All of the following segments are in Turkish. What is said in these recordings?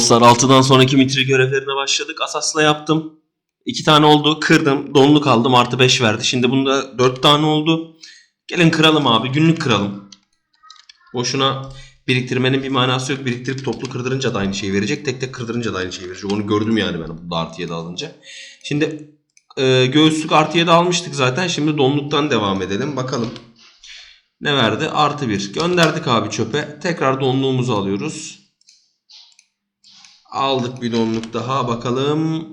Dostlar 6'dan sonraki mitri görevlerine başladık. Asasla yaptım. 2 tane oldu. Kırdım. Donluk aldım. Artı 5 verdi. Şimdi bunda 4 tane oldu. Gelin kıralım abi. Günlük kıralım. Boşuna biriktirmenin bir manası yok. Biriktirip toplu kırdırınca da aynı şeyi verecek. Tek tek kırdırınca da aynı şeyi verecek. Onu gördüm yani ben bu artı 7 alınca. Şimdi e, göğüslük artı 7 almıştık zaten. Şimdi donluktan devam edelim. Bakalım. Ne verdi? Artı 1. Gönderdik abi çöpe. Tekrar donluğumuzu alıyoruz. Aldık bir donluk daha bakalım.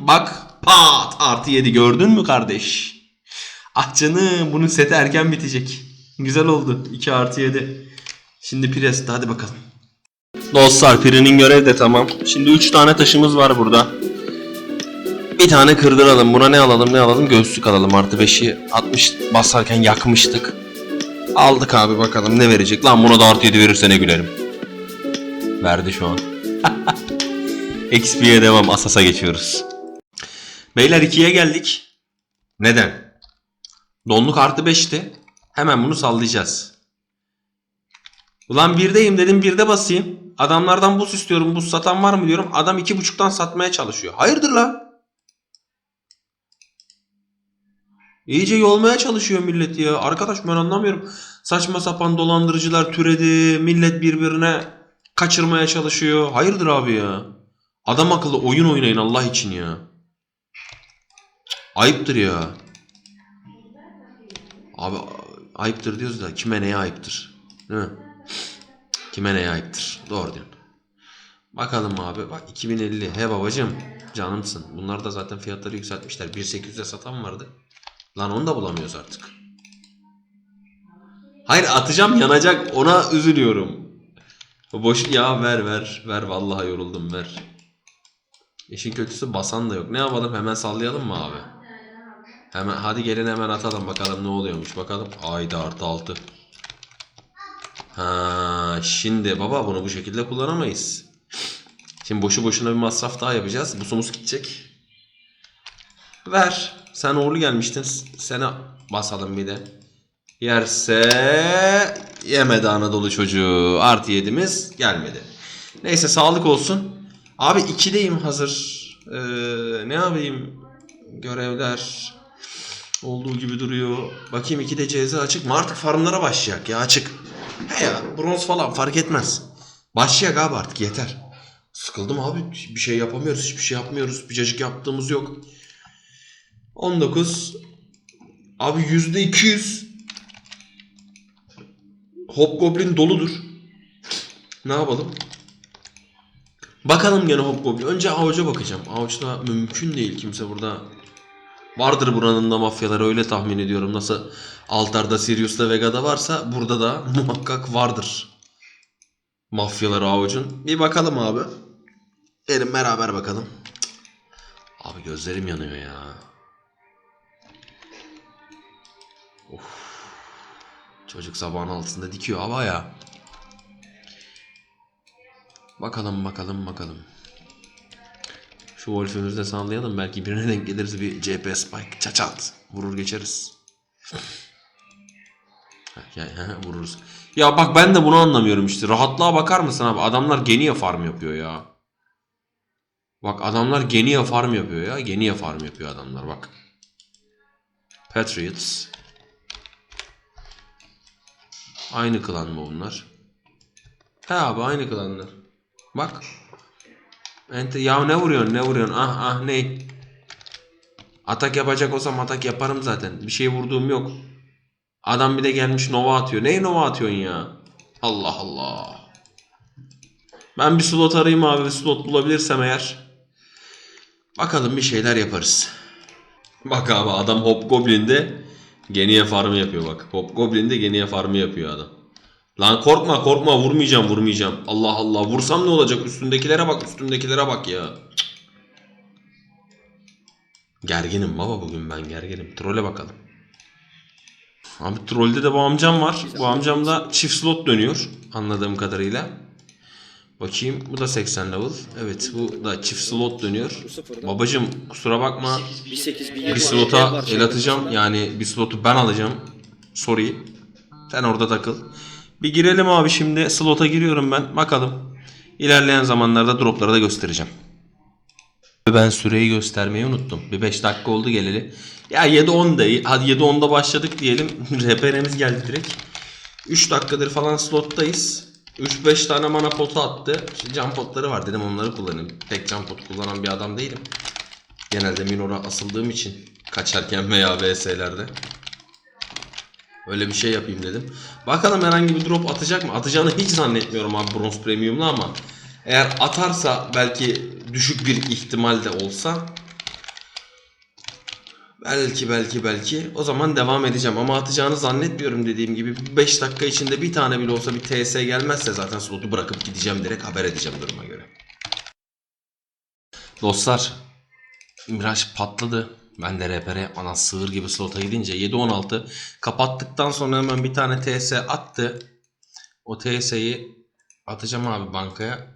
Bak pat artı 7 gördün mü kardeş? Ah canım bunun seti erken bitecek. Güzel oldu. 2 artı 7. Şimdi Priest'te hadi bakalım. Dostlar Piri'nin görevi de tamam. Şimdi 3 tane taşımız var burada. Bir tane kırdıralım. Buna ne alalım ne alalım? Göğüslük alalım. Artı 5'i 60 basarken yakmıştık. Aldık abi bakalım ne verecek. Lan buna da artı 7 verirse ne gülerim. Verdi şu an. XP'ye devam. Asas'a geçiyoruz. Beyler 2'ye geldik. Neden? Donluk artı 5'ti. Hemen bunu sallayacağız. Ulan birdeyim dedim birde basayım. Adamlardan buz istiyorum. Buz satan var mı diyorum. Adam iki buçuktan satmaya çalışıyor. Hayırdır la? İyice yolmaya çalışıyor millet ya. Arkadaş ben anlamıyorum. Saçma sapan dolandırıcılar türedi. Millet birbirine kaçırmaya çalışıyor. Hayırdır abi ya? Adam akıllı oyun oynayın Allah için ya. Ayıptır ya. Abi ayıptır diyoruz da kime neye ayıptır? Değil mi? Kime neye ayıptır? Doğru diyorsun. Bakalım abi. Bak 2050. He babacım. Canımsın. Bunlar da zaten fiyatları yükseltmişler. 1.800'e satan vardı. Lan onu da bulamıyoruz artık. Hayır atacağım yanacak. Ona üzülüyorum. Boş ya ver ver. Ver vallahi yoruldum ver. İşin kötüsü basan da yok. Ne yapalım hemen sallayalım mı abi? Hemen hadi gelin hemen atalım bakalım ne oluyormuş bakalım. Ayda artı 6. Ha şimdi baba bunu bu şekilde kullanamayız. Şimdi boşu boşuna bir masraf daha yapacağız. Bu somuz gidecek. Ver. Sen uğurlu gelmiştin. Seni basalım bir de. Yerse yemedi Anadolu çocuğu. Artı yedimiz gelmedi. Neyse sağlık olsun. Abi ikideyim hazır. Ee, ne yapayım? Görevler olduğu gibi duruyor. Bakayım 2'de CZ açık mı? Artık farmlara başlayacak ya açık. He ya bronz falan fark etmez. Başlayacak abi artık yeter. Sıkıldım abi. Bir şey yapamıyoruz. Hiçbir şey yapmıyoruz. Bir cacık yaptığımız yok. 19 Abi yüzde 200 Hobgoblin doludur. Ne yapalım? Bakalım gene Hobgoblin. Önce avuca bakacağım. Avuçta mümkün değil kimse burada. Vardır buranın da mafyaları öyle tahmin ediyorum. Nasıl Altar'da, Sirius'ta, Vega'da varsa burada da muhakkak vardır. Mafyaları avucun. Bir bakalım abi. Gelin beraber bakalım. Abi gözlerim yanıyor ya. Çocuk sabahın altında dikiyor hava ya. Bakalım bakalım bakalım. Şu Wolf'ümüzü de sallayalım. Belki birine denk geliriz bir CP spike. Çaçat. Vurur geçeriz. vururuz. Ya bak ben de bunu anlamıyorum işte. Rahatlığa bakar mısın abi? Adamlar Genia farm yapıyor ya. Bak adamlar Genia farm yapıyor ya. Genia farm yapıyor adamlar bak. Patriots. Aynı klan mı bunlar? He abi aynı klanlar. Bak. Ente ya ne vuruyorsun ne vuruyorsun ah ah ne? Atak yapacak olsam atak yaparım zaten. Bir şey vurduğum yok. Adam bir de gelmiş nova atıyor. Neyi nova atıyorsun ya? Allah Allah. Ben bir slot arayayım abi. Slot bulabilirsem eğer. Bakalım bir şeyler yaparız. Bak abi adam Hobgoblin'de Geniye farmı yapıyor bak. Hobgoblin'de Geniye farmı yapıyor adam. Lan korkma korkma vurmayacağım vurmayacağım. Allah Allah vursam ne olacak üstündekilere bak üstündekilere bak ya. Gerginim baba bugün ben gerginim. Trole bakalım. Abi trolde de bu amcam var. Bu amcam da çift slot dönüyor anladığım kadarıyla. Bakayım bu da 80 level. Evet bu da çift slot dönüyor. Babacım kusura bakma. Bir 8 bir Bir slota el atacağım. Yani bir slotu ben alacağım. Sorry. Sen orada takıl. Bir girelim abi şimdi. Slota giriyorum ben. Bakalım. İlerleyen zamanlarda dropları da göstereceğim. Ben süreyi göstermeyi unuttum. Bir 5 dakika oldu geleli. Ya 7-10'da hadi 7-10'da başladık diyelim. Reperemiz geldi direkt. 3 dakikadır falan slottayız. 3-5 tane mana potu attı. İşte cam potları var dedim onları kullanayım. Tek cam pot kullanan bir adam değilim. Genelde Minor'a asıldığım için kaçarken veya VS'lerde. Öyle bir şey yapayım dedim. Bakalım herhangi bir drop atacak mı? Atacağını hiç zannetmiyorum abi bronz premium'la ama eğer atarsa belki düşük bir ihtimal de olsa belki belki belki o zaman devam edeceğim ama atacağını zannetmiyorum dediğim gibi 5 dakika içinde bir tane bile olsa bir TS gelmezse zaten slotu bırakıp gideceğim direkt haber edeceğim duruma göre. Dostlar Miraç patladı. Ben de repere ana sığır gibi slota gidince 7-16 kapattıktan sonra hemen bir tane TS attı. O TS'yi atacağım abi bankaya.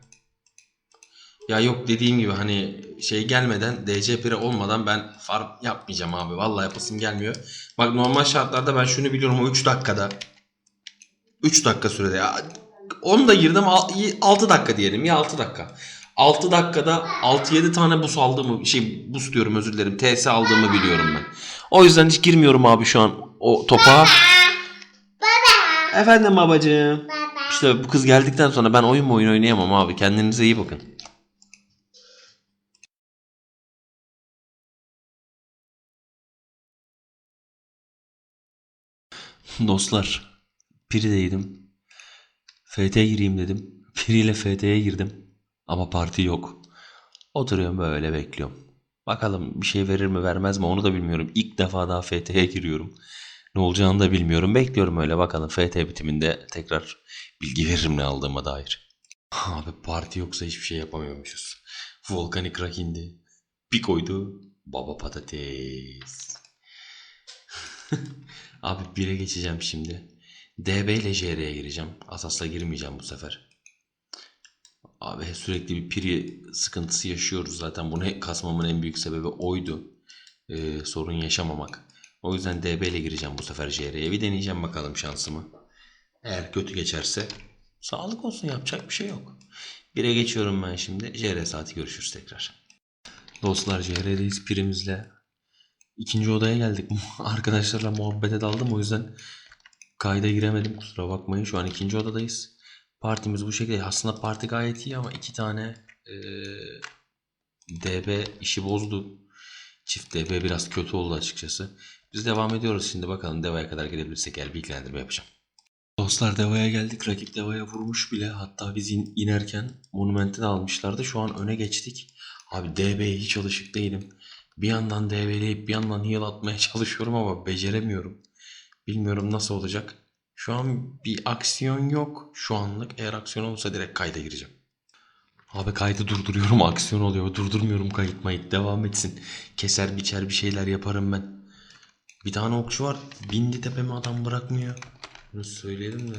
Ya yok dediğim gibi hani şey gelmeden DC pire olmadan ben farm yapmayacağım abi. Vallahi yapasım gelmiyor. Bak normal şartlarda ben şunu biliyorum o 3 dakikada. 3 dakika sürede ya. 10 da girdim 6 dakika diyelim ya 6 dakika. 6 dakikada 6-7 tane bus aldığımı şey bus diyorum özür dilerim TS aldığımı biliyorum ben. O yüzden hiç girmiyorum abi şu an o topa. Efendim babacığım. İşte bu kız geldikten sonra ben oyun mu oyun oynayamam abi. Kendinize iyi bakın. Dostlar, Piri'deydim. FT gireyim dedim. Piri ile FT'ye girdim. Ama parti yok. Oturuyorum böyle bekliyorum. Bakalım bir şey verir mi vermez mi onu da bilmiyorum. İlk defa daha FT'ye giriyorum. Ne olacağını da bilmiyorum. Bekliyorum öyle bakalım FT bitiminde tekrar bilgi veririm ne aldığıma dair. Abi parti yoksa hiçbir şey yapamıyormuşuz. Volkanik rak indi. Bir koydu. Baba patates. Abi 1'e geçeceğim şimdi. DB ile JR'ye gireceğim. Asas'la girmeyeceğim bu sefer. Abi sürekli bir piri sıkıntısı yaşıyoruz zaten. Bunu kasmamın en büyük sebebi oydu. Ee, sorun yaşamamak. O yüzden DB ile gireceğim bu sefer JR'ye. Bir deneyeceğim bakalım şansımı. Eğer kötü geçerse sağlık olsun yapacak bir şey yok. 1'e geçiyorum ben şimdi. JR saati görüşürüz tekrar. Dostlar JR'deyiz pirimizle. İkinci odaya geldik. Arkadaşlarla muhabbete daldım o yüzden kayda giremedim. Kusura bakmayın. Şu an ikinci odadayız. Partimiz bu şekilde. Aslında parti gayet iyi ama iki tane eee, DB işi bozdu. Çift DB biraz kötü oldu açıkçası. Biz devam ediyoruz şimdi bakalım Deva'ya kadar gidebilirsek eğer bilgilendirme yapacağım. Dostlar Deva'ya geldik. Rakip Deva'ya vurmuş bile. Hatta biz in- inerken Monument'i almışlardı. Şu an öne geçtik. Abi DB'ye hiç alışık değilim. Bir yandan DB'leyip bir yandan heal atmaya çalışıyorum ama beceremiyorum. Bilmiyorum nasıl olacak. Şu an bir aksiyon yok şu anlık. Eğer aksiyon olursa direkt kayda gireceğim. Abi kaydı durduruyorum aksiyon oluyor. Durdurmuyorum kayıt mayıt devam etsin. Keser biçer bir şeyler yaparım ben. Bir tane okçu var. Bindi tepeme adam bırakmıyor. Bunu söyleyelim de.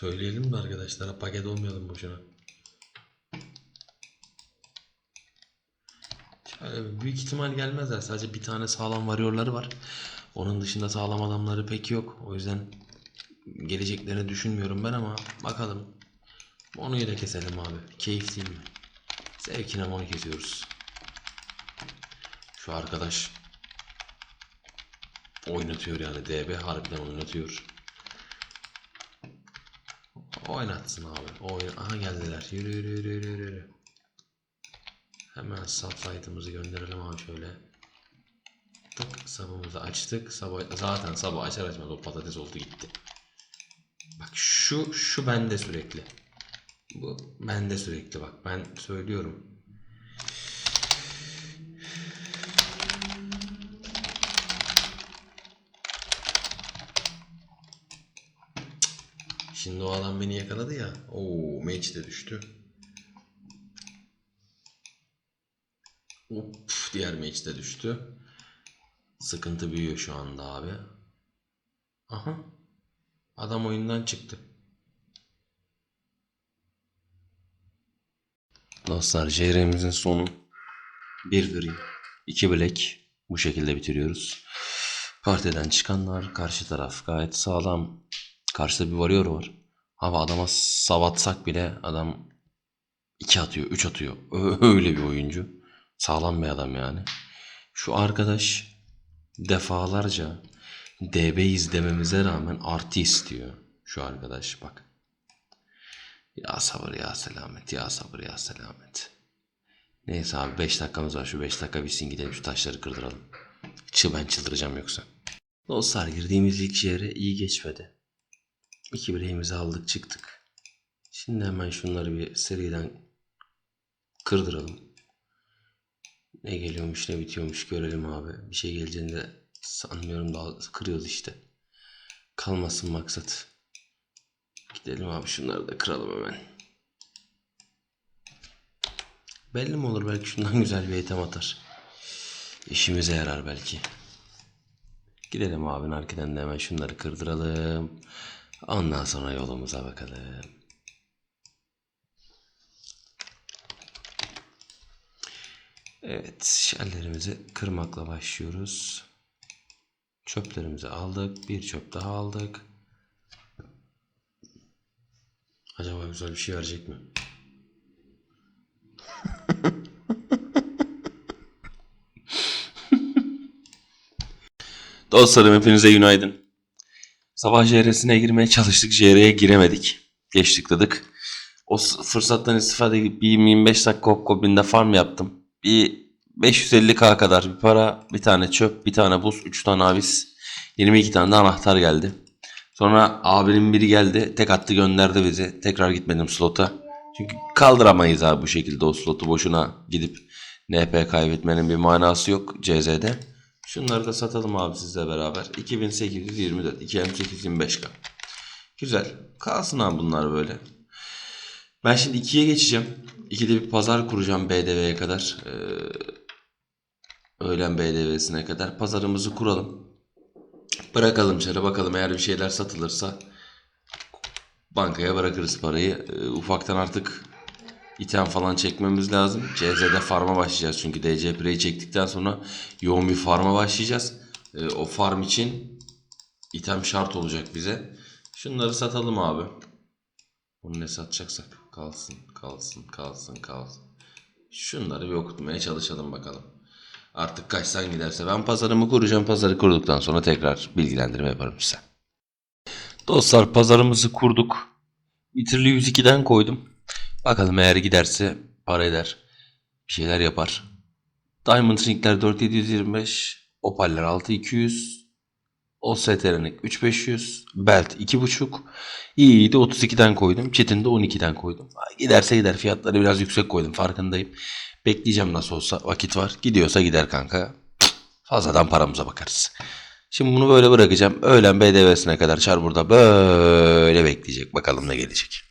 Söyleyelim arkadaşlara paket olmayalım boşuna. Büyük ihtimal gelmezler. Sadece bir tane sağlam varıyorları var. Onun dışında sağlam adamları pek yok. O yüzden geleceklerini düşünmüyorum ben ama bakalım. Mono'yu da keselim abi. Keyif değil mi? Zevkine Mono kesiyoruz. Şu arkadaş oynatıyor yani. DB harbiden oynatıyor. Oynatsın abi. Oyn Aha geldiler. Yürü yürü yürü yürü yürü. Hemen subsite'ımızı gönderelim abi şöyle. Tık sabımızı açtık. Sabah, zaten sabah açar açmaz o patates oldu gitti. Bak şu şu bende sürekli. Bu bende sürekli bak ben söylüyorum. Şimdi o adam beni yakaladı ya. Oo, match de düştü. Hop, diğer match de düştü. Sıkıntı büyüyor şu anda abi. Aha. Adam oyundan çıktı. Dostlar JR'mizin sonu bir gri, iki black bu şekilde bitiriyoruz. Partiden çıkanlar karşı taraf gayet sağlam. Karşıda bir varıyor var. Ama adama savatsak bile adam 2 atıyor, 3 atıyor. Öyle bir oyuncu. Sağlam bir adam yani. Şu arkadaş defalarca DB izlememize rağmen artı istiyor. Şu arkadaş bak. Ya sabır ya selamet ya sabır ya selamet. Neyse abi 5 dakikamız var şu 5 dakika bitsin gidelim şu taşları kırdıralım. Çı ben çıldıracağım yoksa. Dostlar girdiğimiz ilk yere iyi geçmedi. İki bileğimizi aldık çıktık. Şimdi hemen şunları bir seriden kırdıralım. Ne geliyormuş ne bitiyormuş görelim abi. Bir şey geleceğini de sanmıyorum da kırıyoruz işte. Kalmasın maksat. Gidelim abi şunları da kıralım hemen. Belli mi olur belki şundan güzel bir etem atar. İşimize yarar belki. Gidelim abinin arkadan da hemen şunları kırdıralım. Ondan sonra yolumuza bakalım. Evet, şellerimizi kırmakla başlıyoruz. Çöplerimizi aldık. Bir çöp daha aldık. Acaba güzel bir şey verecek mi? Dostlarım hepinize günaydın. Sabah JR'sine girmeye çalıştık. JR'ye giremedik. Geç tıkladık. O fırsattan istifade edip bir 25 dakika Hopkobin'de farm yaptım. Bir 550k kadar bir para, bir tane çöp, bir tane buz, 3 tane avis, 22 tane de anahtar geldi. Sonra abinin biri geldi, tek attı gönderdi bizi. Tekrar gitmedim slota. Çünkü kaldıramayız abi bu şekilde o slotu boşuna gidip NP kaybetmenin bir manası yok CZ'de. Şunları da satalım abi sizle beraber. 2824, 2825k. Güzel. Kalsın abi bunlar böyle. Ben şimdi 2'ye geçeceğim. 2'de bir pazar kuracağım BDV'ye kadar. Ee, öğlen BDV'sine kadar. Pazarımızı kuralım. Bırakalım şöyle bakalım eğer bir şeyler satılırsa bankaya bırakırız parayı. Ee, ufaktan artık item falan çekmemiz lazım. CZ'de farma başlayacağız çünkü DC Pre'yi çektikten sonra yoğun bir farma başlayacağız. Ee, o farm için item şart olacak bize. Şunları satalım abi. Bunu ne satacaksak kalsın, kalsın, kalsın, kalsın. Şunları bir okutmaya çalışalım bakalım. Artık kaçsan giderse ben pazarımı kuracağım. Pazarı kurduktan sonra tekrar bilgilendirme yaparım size. Dostlar pazarımızı kurduk. Bitirli 102'den koydum. Bakalım eğer giderse para eder. Bir şeyler yapar. Diamond Ring'ler 4725. Opaller 6200. O Seterenik 3500. Belt 2.5. İyiydi 32'den koydum. Çetin de 12'den koydum. Giderse gider. Fiyatları biraz yüksek koydum farkındayım. Bekleyeceğim nasıl olsa. Vakit var. Gidiyorsa gider kanka. Fazladan paramıza bakarız. Şimdi bunu böyle bırakacağım. Öğlen BDV'sine kadar çar burada böyle bekleyecek. Bakalım ne gelecek.